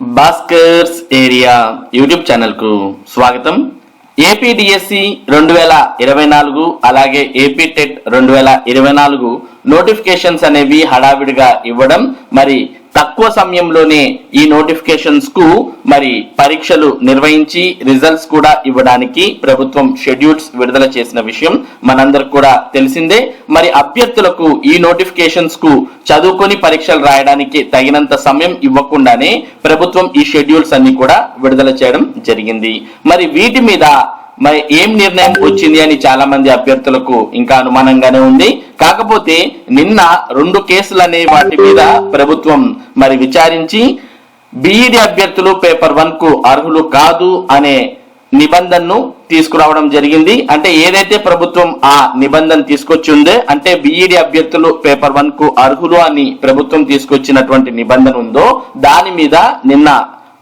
Bhaskar's area YouTube ఛానల్కు స్వాగతం. APDSC రెండు వేల ఇరవై నాలుగు అలాగే ఏపీ టెట్ రెండు వేల ఇరవై నాలుగు నోటిఫికేషన్స్ అనేవి హడావిడిగా ఇవ్వడం మరి తక్కువ సమయంలోనే ఈ నోటిఫికేషన్స్కు మరి పరీక్షలు నిర్వహించి రిజల్ట్స్ కూడా ఇవ్వడానికి ప్రభుత్వం షెడ్యూల్స్ విడుదల చేసిన విషయం మనందరికి కూడా తెలిసిందే. మరి అభ్యర్థులకు ఈ నోటిఫికేషన్స్కు చదువుకొని పరీక్షలు రాయడానికి తగినంత సమయం ఇవ్వకుండానే ప్రభుత్వం ఈ షెడ్యూల్స్ అన్ని కూడా విడుదల చేయడం జరిగింది. మరి వీటి మీద మరి ఏం నిర్ణయం వచ్చింది అని చాలా మంది అభ్యర్థులకు ఇంకా అనుమానంగానే ఉంది. కాకపోతే నిన్న రెండు కేసులు అనే వాటి మీద ప్రభుత్వం మరి విచారించి బిఈడి అభ్యర్థులు పేపర్ వన్కు అర్హులు కాదు అనే నిబంధనను తీసుకురావడం జరిగింది. అంటే ఏదైతే ప్రభుత్వం ఆ నిబంధన తీసుకొచ్చి ఉందో అంటే బిఈడి అభ్యర్థులు పేపర్ వన్కు అర్హులు అని ప్రభుత్వం తీసుకొచ్చినటువంటి నిబంధన ఉందో దాని మీద నిన్న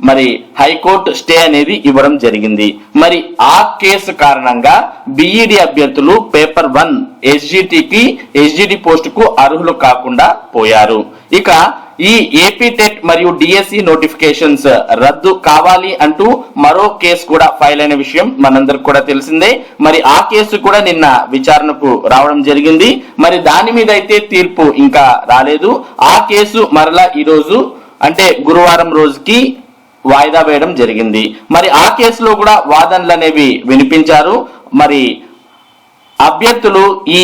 మరి హైకోర్టు స్టే అనేది ఇవ్వడం జరిగింది. మరి ఆ కేసు కారణంగా బిఈడి అభ్యర్థులు పేపర్ వన్ ఎస్జిటికి ఎస్జిటి పోస్ట్కు అర్హులు కాకుండా పోయారు. ఇక ఈ ఏపీ టెట్ మరియు డిఎస్సి నోటిఫికేషన్స్ రద్దు కావాలి అంటూ మరో కేసు కూడా ఫైల్ అయిన విషయం మనందరికి కూడా తెలిసిందే. మరి ఆ కేసు కూడా నిన్న విచారణకు రావడం జరిగింది. మరి దాని మీద అయితే తీర్పు ఇంకా రాలేదు. ఆ కేసు మరలా ఈ రోజు అంటే గురువారం రోజుకి వాయిదా వేయడం జరిగింది. మరి ఆ కేసులో కూడా వాదనలు అనేవి వినిపించారు. మరి అభ్యర్థులు ఈ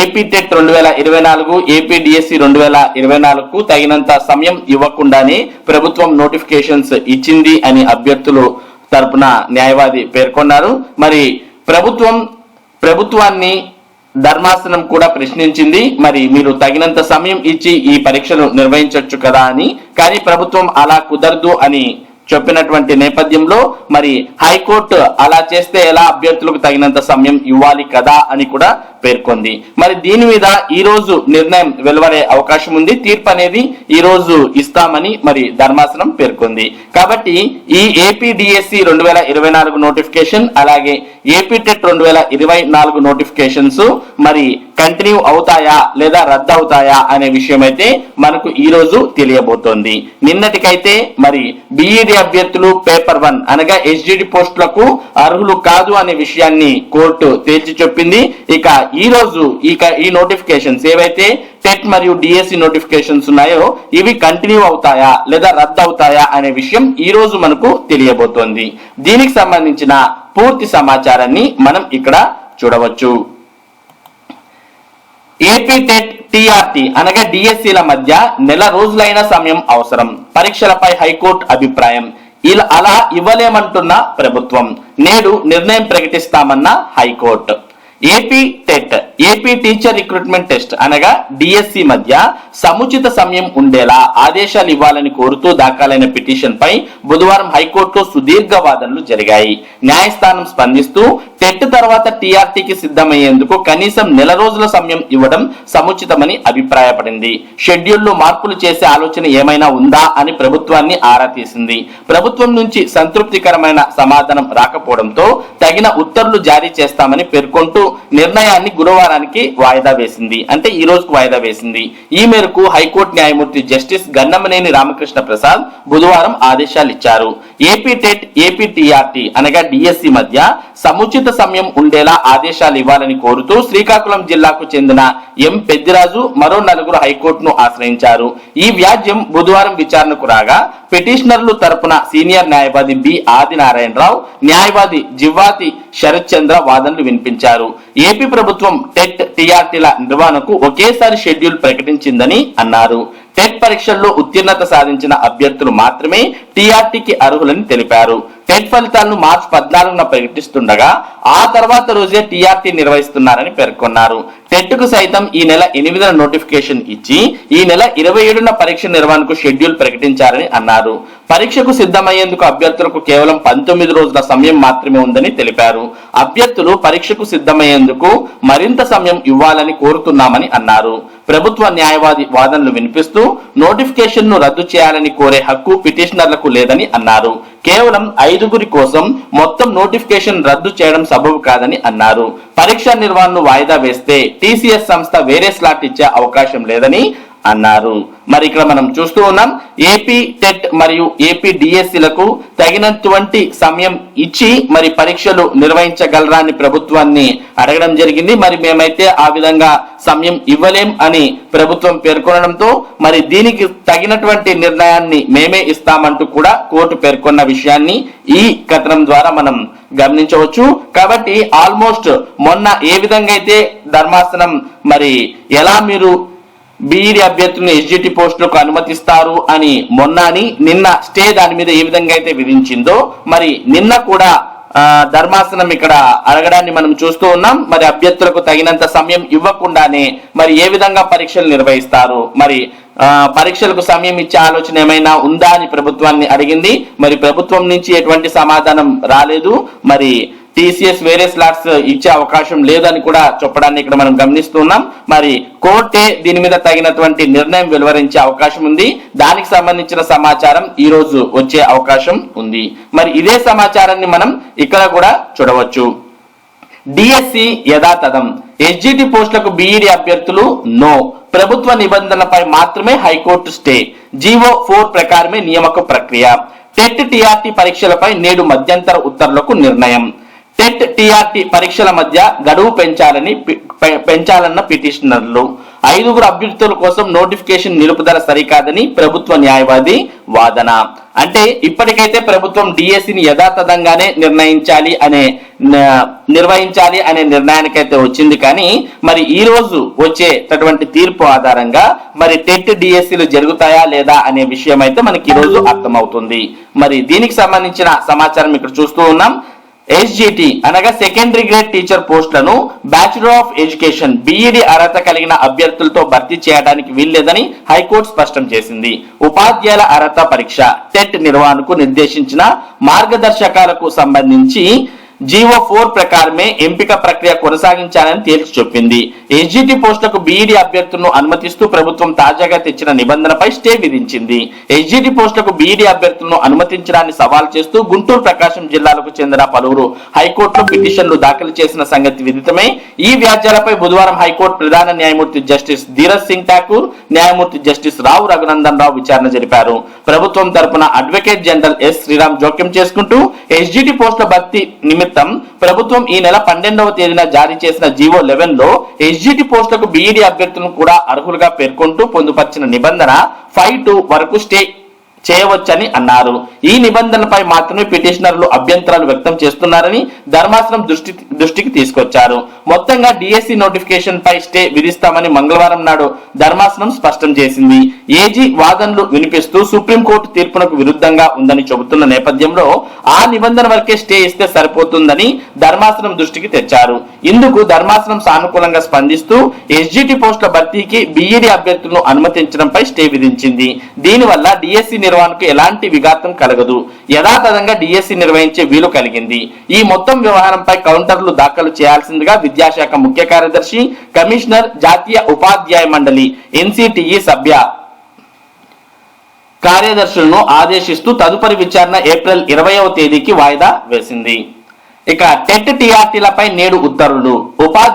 ఏపీ టెట్ రెండు వేల ఇరవై నాలుగు ఏపీ డిఎస్సి రెండు వేల ఇరవై నాలుగుకు తగినంత సమయం ఇవ్వకుండానే ప్రభుత్వం నోటిఫికేషన్స్ ఇచ్చింది అని అభ్యర్థులు తరపున న్యాయవాది పేర్కొన్నారు. మరి ప్రభుత్వం ప్రభుత్వాన్ని ధర్మాసనం కూడా ప్రశ్నించింది. మరి మీరు తగినంత సమయం ఇచ్చి ఈ పరీక్షను నిర్వహించవచ్చు కదా అని. కానీ ప్రభుత్వం అలా కుదరదు అని చెప్పినటువంటి నేపథ్యంలో మరి హైకోర్టు అలా చేస్తే ఎలా అభ్యర్థులకు తగినంత సమయం ఇవ్వాలి కదా అని కూడా పేర్కొంది. మరి దీని మీద ఈ రోజు నిర్ణయం వెలువడే అవకాశం ఉంది. తీర్పు అనేది ఈ రోజు ఇస్తామని మరి ధర్మాసనం పేర్కొంది. కాబట్టి ఈ ఏపీడిఎస్సి రెండు వేల ఇరవై నాలుగు నోటిఫికేషన్ అలాగే ఏపీ టెట్ రెండు వేల ఇరవై నాలుగు నోటిఫికేషన్స్ మరి కంటిన్యూ అవుతాయా లేదా రద్దు అవుతాయా అనే విషయం అయితే మనకు ఈ రోజు తెలియబోతోంది. నిన్నటికైతే మరి బిఈడి అభ్యర్థులు పేపర్ వన్ అనగా ఎస్జిడి పోస్టులకు అర్హులు కాదు అనే విషయాన్ని కోర్టు తేల్చి చెప్పింది. ఇక ఈ రోజు ఈ నోటిఫికేషన్స్ ఏవైతే టెట్ మరియు డిఎస్సి నోటిఫికేషన్స్ ఉన్నాయో ఇవి కంటిన్యూ అవుతాయా లేదా రద్దు అవుతాయా అనే విషయం ఈ రోజు మనకు తెలియబోతోంది. దీనికి సంబంధించిన పూర్తి సమాచారాన్ని మనం ఇక్కడ చూడవచ్చు. ఏపీ టెట్ టిఆర్టీ అనగా డిఎస్సీల మధ్య నెల రోజులైన సమయం అవసరం. పరీక్షలపై హైకోర్టు అభిప్రాయం. ఇలా అలా ఇవ్వలేమంటున్న ప్రభుత్వం. నేడు నిర్ణయం ప్రకటిస్తామన్న high court. A P TET A P teacher recruitment test అనగా డిఎస్సి మధ్య సముచిత సమయం ఉండేలా ఆదేశాలు ఇవ్వాలని కోరుతూ దాఖలైన పిటిషన్ పై బుధవారం హైకోర్టులో సుదీర్ఘ వాదనలు జరిగాయి. న్యాయస్థానం స్పందిస్తూ టెట్ తర్వాత టీఆర్టీకి సిద్ధమయ్యేందుకు కనీసం నెల రోజుల సమయం ఇవ్వడం సముచితమని అభిప్రాయపడింది. షెడ్యూల్లో మార్పులు చేసే ఆలోచన ఏమైనా ఉందా అని ప్రభుత్వాన్ని ఆరా తీసింది. ప్రభుత్వం నుంచి సంతృప్తికరమైన సమాధానం రాకపోవడంతో తగిన ఉత్తర్వులు జారీ చేస్తామని పేర్కొంటూ నిర్ణయాన్ని గురువారానికి వాయిదా వేసింది. అంటే ఈ రోజుకు వాయిదా వేసింది. ఈ మేరకు హైకోర్టు న్యాయమూర్తి జస్టిస్ గన్నమనేని రామకృష్ణ ప్రసాద్ బుధవారం ఆదేశాలు ఇచ్చారు. A P TET A P T R T అనగా డిఎస్సి మధ్య సముచిత సమయం ఉండేలా ఆదేశాలు ఇవ్వాలని కోరుతూ శ్రీకాకుళం జిల్లాకు చెందిన ఎం పెద్దిరాజు మరో నలుగురు హైకోర్టును ఆశ్రయించారు. ఈ వ్యాజ్యం బుధవారం విచారణకు రాగా పిటిషనర్లు తరపున సీనియర్ న్యాయవాది బి ఆదినారాయణరావు న్యాయవాది జివ్వాతి శరత్ చంద్ర వాదనలు వినిపించారు. ఏపీ ప్రభుత్వం టెట్ టీఆర్టీల నిర్వహణకు ఒకేసారి షెడ్యూల్ ప్రకటించిందని అన్నారు. టెట్ పరీక్షల్లో ఉత్తీర్ణత సాధించిన అభ్యర్థులు మాత్రమే టీఆర్టీకి అర్హులని తెలిపారు. టెట్ ఫలితాలను మార్చి పద్నాలుగున ప్రకటిస్తుండగా ఆ తర్వాత రోజే టీఆర్టీ నిర్వహిస్తున్నారని పేర్కొన్నారు. టెట్కు సైతం ఈ నెల ఎనిమిదిన నోటిఫికేషన్ ఇచ్చి ఈ నెల ఇరవై ఏడున పరీక్ష నిర్వహణకు షెడ్యూల్ ప్రకటించారని అన్నారు. పరీక్షకు సిద్ధమయ్యేందుకు అభ్యర్థులకు కేవలం పంతొమ్మిది రోజుల సమయం మాత్రమే ఉందని తెలిపారు. అభ్యర్థులు పరీక్షకు సిద్ధమయ్యేందుకు మరింత సమయం ఇవ్వాలని కోరుతున్నామని అన్నారు. ప్రభుత్వ న్యాయవాది వాదనలు వినిపిస్తూ నోటిఫికేషన్ను రద్దు చేయాలని కోరే హక్కు పిటిషనర్లకు లేదని అన్నారు. కేవలం ఐదుగురి కోసం మొత్తం నోటిఫికేషన్ రద్దు చేయడం సబబు కాదని అన్నారు. పరీక్ష నిర్వహణను వాయిదా వేస్తే టీసీఎస్ సంస్థ వేరే స్లాట్ ఇచ్చే అవకాశం లేదని అన్నారు. మరి ఇక్కడ మనం చూస్తూ ఉన్నాం ఏపీ టెట్ మరియు ఏపీ డిఎస్సీలకు తగినటువంటి సమయం ఇచ్చి మరి పరీక్షలు నిర్వహించగలరా అని ప్రభుత్వాన్ని అడగడం జరిగింది. మరి మేమైతే ఆ విధంగా సమయం ఇవ్వలేం అని ప్రభుత్వం పేర్కొనడంతో మరి దీనికి తగినటువంటి నిర్ణయాన్ని మేమే ఇస్తామంటూ కూడా కోర్టు పేర్కొన్న విషయాన్ని ఈ కథనం ద్వారా మనం గమనించవచ్చు. కాబట్టి ఆల్మోస్ట్ మొన్న ఏ విధంగా అయితే ధర్మాసనం మరి ఎలా మీరు బీఈడి అభ్యర్థులను ఎస్జిటి పోస్టులకు అనుమతిస్తారు అని మొన్న అని నిన్న స్టే దాని మీద ఏ విధంగా అయితే విధించిందో మరి నిన్న కూడా ధర్మాసనం ఇక్కడ అడగడాన్ని మనం చూస్తూ ఉన్నాం. మరి అభ్యర్థులకు తగినంత సమయం ఇవ్వకుండానే మరి ఏ విధంగా పరీక్షలు నిర్వహిస్తారు? మరి పరీక్షలకు సమయం ఇచ్చే ఆలోచన ఏమైనా ఉందా అని ప్రభుత్వాన్ని అడిగింది. మరి ప్రభుత్వం నుంచి ఎటువంటి సమాధానం రాలేదు. మరి టీసీఎస్ వేరే స్లాట్స్ ఇచ్చే అవకాశం లేదని కూడా చెప్పడాన్ని ఇక్కడ మనం గమనిస్తున్నాం. మరి కోర్టే దీని మీద తగినటువంటి నిర్ణయం వెలువరించే అవకాశం ఉంది. దానికి సంబంధించిన సమాచారం ఈ రోజు వచ్చే అవకాశం ఉంది. మరి ఇదే సమాచారాన్ని మనం ఇక్కడ కూడా చూడవచ్చు. డిఎస్సి యథాతథం. ఎస్జిటి పోస్టులకు బీఈడి అభ్యర్థులు నో. ప్రభుత్వ నిబంధనలపై మాత్రమే హైకోర్టు స్టే. జీవో ఫోర్ ప్రకారమే నియామక ప్రక్రియ. టెట్ టిఆర్టీ పరీక్షలపై నేడు మధ్యంతర ఉత్తర్వులకు నిర్ణయం. టెట్ టిఆర్టీ పరీక్షల మధ్య గడువు పెంచాలని పెంచాలన్న పిటిషనర్లు. ఐదుగురు అభ్యర్థుల కోసం నోటిఫికేషన్ నిలుపుదల సరికాదని ప్రభుత్వ న్యాయవాది వాదన. అంటే ఇప్పటికైతే ప్రభుత్వం డిఎస్సిని యథాతథంగానే నిర్ణయించాలి అనే నిర్వహించాలి అనే నిర్ణయానికైతే వచ్చింది కానీ మరి ఈ రోజు వచ్చేటటువంటి తీర్పు ఆధారంగా మరి టెట్ డిఎస్సీలు జరుగుతాయా లేదా అనే విషయం అయితే మనకి ఈ రోజు అర్థమవుతుంది. మరి దీనికి సంబంధించిన సమాచారం ఇక్కడ చూస్తూ ఉన్నాం. ఎస్జిటి అనగా సెకండరీ గ్రేడ్ టీచర్ పోస్టులను bachelor of education B Ed అర్హత కలిగిన అభ్యర్థులతో భర్తీ చేయడానికి వీల్లేదని హైకోర్టు స్పష్టం చేసింది. ఉపాధ్యాయుల అర్హత పరీక్ష టెట్ నిర్వహణకు నిర్దేశించిన మార్గదర్శకాలకు సంబంధించి జీవో ఫోర్ ప్రకారమే ఎంపిక ప్రక్రియ కొనసాగించాలని తేల్చి చెప్పింది. ఎస్జిటి పోస్టులకు బీఈడి అభ్యర్థులను అనుమతిస్తూ ప్రభుత్వం తాజాగా తెచ్చిన నిబంధనపై స్టే విధించింది. ఎస్జిటి పోస్టులకు బీఈడి అభ్యర్థులను అనుమతించడాన్ని సవాల్ చేస్తూ గుంటూరు ప్రకాశం జిల్లాలకు చెందిన పలువురు హైకోర్టులో పిటిషన్లు దాఖలు చేసిన సంగతి విదితమే ఈ వ్యాజ్యాలపై బుధవారం హైకోర్టు ప్రధాన న్యాయమూర్తి జస్టిస్ ధీరజ్ సింగ్ ఠాకూర్ న్యాయమూర్తి జస్టిస్ రావు రఘునందన్ రావు విచారణ జరిపారు. ప్రభుత్వం తరపున అడ్వకేట్ జనరల్ ఎస్ శ్రీరామ్ జోక్యం చేసుకుంటూ ఎస్జిటి పోస్టుల భర్తీ నిమిత్తం ప్రభుత్వం ఈ నెల పన్నెండవ తేదీన జారీ చేసిన జీవో లెవెన్లో ఎస్జిటి పోస్టులకు బీఈడి అభ్యర్థులను కూడా అర్హులుగా పేర్కొంటూ పొందుపరిచిన నిబంధన ఫైవ్ టూ వరకు స్టే చేయవచ్చని అన్నారు. ఈ నిబంధనలపై మాత్రమే పిటిషనర్లు అభ్యంతరాలు వ్యక్తం చేస్తున్నారని ధర్మాసనం దృష్టి దృష్టికి తీసుకొచ్చారు. మొత్తంగా డిఎస్సి నోటిఫికేషన్ పై స్టే విధిస్తామని మంగళవారం నాడు ధర్మాసనం స్పష్టం చేసింది. ఏజీ వాదనలు వినిపిస్తూ సుప్రీంకోర్టు తీర్పునకు విరుద్ధంగా ఉందని చెబుతున్న నేపథ్యంలో ఆ నిబంధన వరకే స్టే ఇస్తే సరిపోతుందని ధర్మాసనం దృష్టికి తెచ్చారు. ఇందుకు ధర్మాసనం సానుకూలంగా స్పందిస్తూ ఎస్జిటి పోస్టుల భర్తీకి బిఈడి అభ్యర్థులను అనుమతించడంపై స్టే విధించింది. దీనివల్ల డిఎస్సి నిర్వహణకు ఎలాంటి విఘాతం కలగదు. యథాతథంగా డిఎస్సి నిర్వహించే వీలు కలిగింది. ఈ మొత్తం వ్యవహారంపై కౌంటర్లు దాఖలు చేయాల్సిందిగా విద్యాశాఖ ముఖ్య కార్యదర్శి కమిషనర్ జాతీయ ఉపాధ్యాయ మండలి ఎన్సిటిఈ సభ్య కార్యదర్శులను ఆదేశిస్తూ తదుపరి విచారణ ఏప్రిల్ ఇరవయవ తేదీకి వాయిదా వేసింది. ఇక టెట్ టీఆర్టీలపై నేడు ఉత్తర్వులు.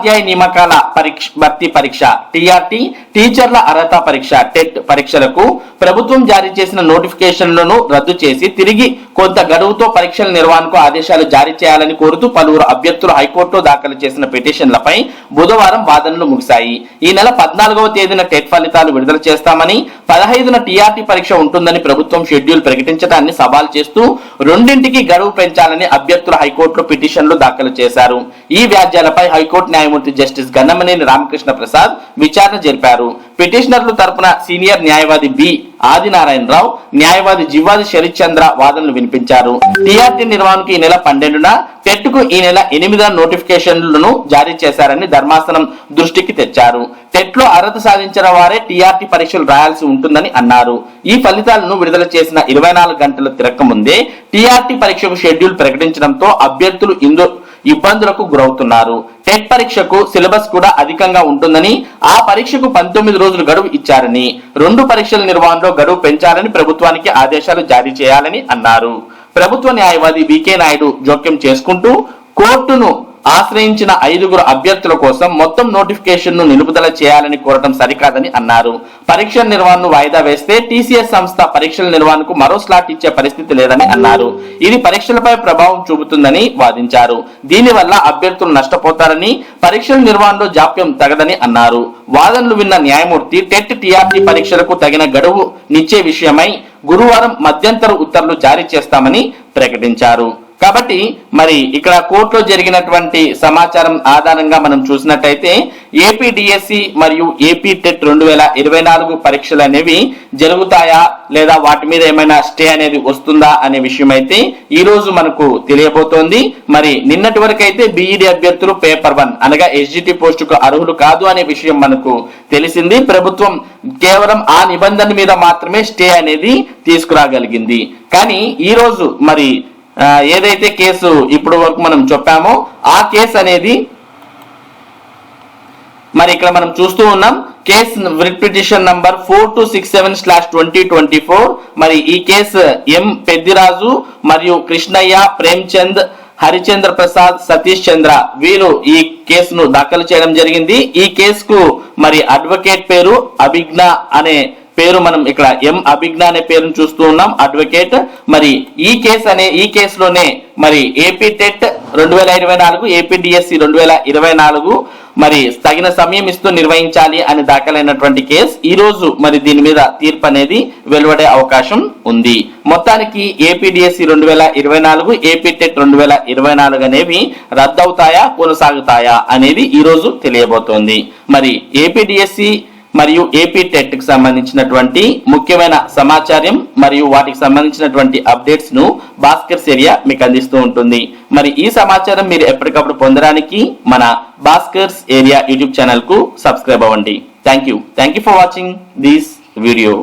ఉపాధ్యాయ నియామకాల పరీక్ష భర్తీ పరీక్ష టీఆర్టీ టీచర్ల అర్హత పరీక్ష టెట్ పరీక్షలకు ప్రభుత్వం జారీ చేసిన నోటిఫికేషన్లను రద్దు చేసి తిరిగి కొంత గడువుతో పరీక్షల నిర్వహణకు ఆదేశాలు జారీ చేయాలని కోరుతూ పలువురు అభ్యర్థులు హైకోర్టులో దాఖలు చేసిన పిటిషన్లపై బుధవారం వాదనలు ముగిశాయి. ఈ నెల పద్నాలుగవ తేదీన టెట్ ఫలితాలు విడుదల చేస్తామని పదహైదున టీఆర్టీ పరీక్ష ఉంటుందని ప్రభుత్వం షెడ్యూల్ ప్రకటించడాన్ని సవాల్ చేస్తూ రెండింటికి గడువు పెంచాలని అభ్యర్థులు హైకోర్టులో పిటిషన్లు దాఖలు చేశారు. ఈ వ్యాజ్యాలపై హైకోర్టు న్యాయమూర్తి జస్టిస్ గన్నమనేని రామకృష్ణ ప్రసాద్ విచారణ జరిపారు. పిటిషనర్లు తరపున సీనియర్ న్యాయవాది బి ఆదినారాయణరావు న్యాయవాది జివ్వాది శరిచంద్ర వాదనలు వినిపించారు. టీఆర్టీ నిర్వహణకు ఈ నెల పన్నెండున టెట్కు ఈ నెల ఎనిమిదిన నోటిఫికేషన్లను జారీ చేశారని ధర్మాసనం దృష్టికి తెచ్చారు. టెట్లో అర్హత సాధించిన వారే టీఆర్టీ పరీక్షలు రాయాల్సి ఉంటుందని అన్నారు. ఈ ఫలితాలను విడుదల చేసిన ఇరవై నాలుగు గంటల తిరక్క ముందే టీఆర్టీ పరీక్షకు షెడ్యూల్ ప్రకటించడంతో అభ్యర్థులు ఇందు ఇబ్బందులకు గురవుతున్నారు. టెట్ పరీక్షకు సిలబస్ కూడా అధికంగా ఉంటుందని ఆ పరీక్షకు పంతొమ్మిది రోజులు గడువు ఇచ్చారని రెండు పరీక్షల నిర్వహణలో గడువు పెంచాలని ప్రభుత్వానికి ఆదేశాలు జారీ చేయాలని అన్నారు. ప్రభుత్వ న్యాయవాది వికే నాయుడు జోక్యం చేసుకుంటూ కోర్టును ఆశ్రయించిన ఐదుగురు అభ్యర్థుల కోసం మొత్తం నోటిఫికేషన్ను నిలుపుదల చేయాలని కోరటం సరికాదని అన్నారు. పరీక్షల నిర్వహణను వాయిదా వేస్తే టీసీఎస్ సంస్థ పరీక్షల నిర్వహణకు మరో స్లాట్ ఇచ్చే పరిస్థితి లేదని అన్నారు. ఇది పరీక్షలపై ప్రభావం చూపుతుందని వాదించారు. దీనివల్ల అభ్యర్థులు నష్టపోతారని పరీక్షల నిర్వహణలో జాప్యం తగదని అన్నారు. వాదనలు విన్న న్యాయమూర్తి టెట్ టీఆర్టీ పరీక్షలకు తగిన గడువు నిచ్చే విషయమై గురువారం మధ్యంతర ఉత్తర్వులు జారీ చేస్తామని ప్రకటించారు. కాబట్టి మరి ఇక్కడ కోర్టులో జరిగినటువంటి సమాచారం ఆధారంగా మనం చూసినట్టయితే A P D S C మరియు ఏపీ టెట్ రెండు వేల ఇరవై నాలుగు పరీక్షలు అనేవి జరుగుతాయా లేదా వాటి మీద ఏమైనా స్టే అనేది వస్తుందా అనే విషయం అయితే ఈ రోజు మనకు తెలియబోతోంది. మరి నిన్నటి వరకు అయితే బీఈడి అభ్యర్థులు పేపర్ వన్ అనగా ఎస్జిటి పోస్టుకు అర్హులు కాదు అనే విషయం మనకు తెలిసింది. ప్రభుత్వం కేవలం ఆ నిబంధన మీద మాత్రమే స్టే అనేది తీసుకురాగలిగింది. కానీ ఈ రోజు మరి ఏదైతే కేసు ఇప్పుడు వరకు మనం చెప్పామో ఆ కేసు అనేది మరి ఇక్కడ మనం చూస్తూ ఉన్నాం. Case writ petition number four two six seven slash twenty twenty four. మరి ఈ కేసు ఎం పెద్దిరాజు మరియు కృష్ణయ్య ప్రేమ్చంద్ హరిచంద్ర ప్రసాద్ సతీష్ చంద్ర వీరు ఈ కేసును దాఖలు చేయడం జరిగింది. ఈ కేసుకు మరి అడ్వకేట్ పేరు అభిజ్ఞ అనే పేరు మనం ఇక్కడ ఎం అభిజ్ఞ అనే పేరును చూస్తూ ఉన్నాం అడ్వకేట్ మరి ఈ కేసు అనే ఈ కేసులోనే మరి ఏపీ టెట్ రెండు వేల ఇరవై నాలుగు ఏపీ డిఎస్సి రెండు వేల ఇరవై నాలుగు మరి తగిన సమయం ఇస్తూ నిర్వహించాలి అని దాఖలైనటువంటి కేసు. ఈ రోజు మరి దీని మీద తీర్పు అనేది వెలువడే అవకాశం ఉంది. మొత్తానికి ఏపీడిఎస్సి రెండు వేల ఇరవై నాలుగు ఏపీ టెట్ రెండు వేల ఇరవై నాలుగు అనేవి రద్దవుతాయా కొనసాగుతాయా అనేది ఈ రోజు తెలియబోతోంది. మరి ఏపీడిఎస్సి మరియు ఏపీ టెట్కి సంబంధించినటువంటి ముఖ్యమైన సమాచారం మరియు వాటికి సంబంధించినటువంటి అప్డేట్స్ను భాస్కర్స్ ఏరియా మీకు అందిస్తూ ఉంటుంది. మరి ఈ సమాచారం మీరు ఎప్పటికప్పుడు పొందడానికి మన భాస్కర్స్ ఏరియా యూట్యూబ్ ఛానల్కు సబ్స్క్రైబ్ అవ్వండి. Thank you thank you for watching this video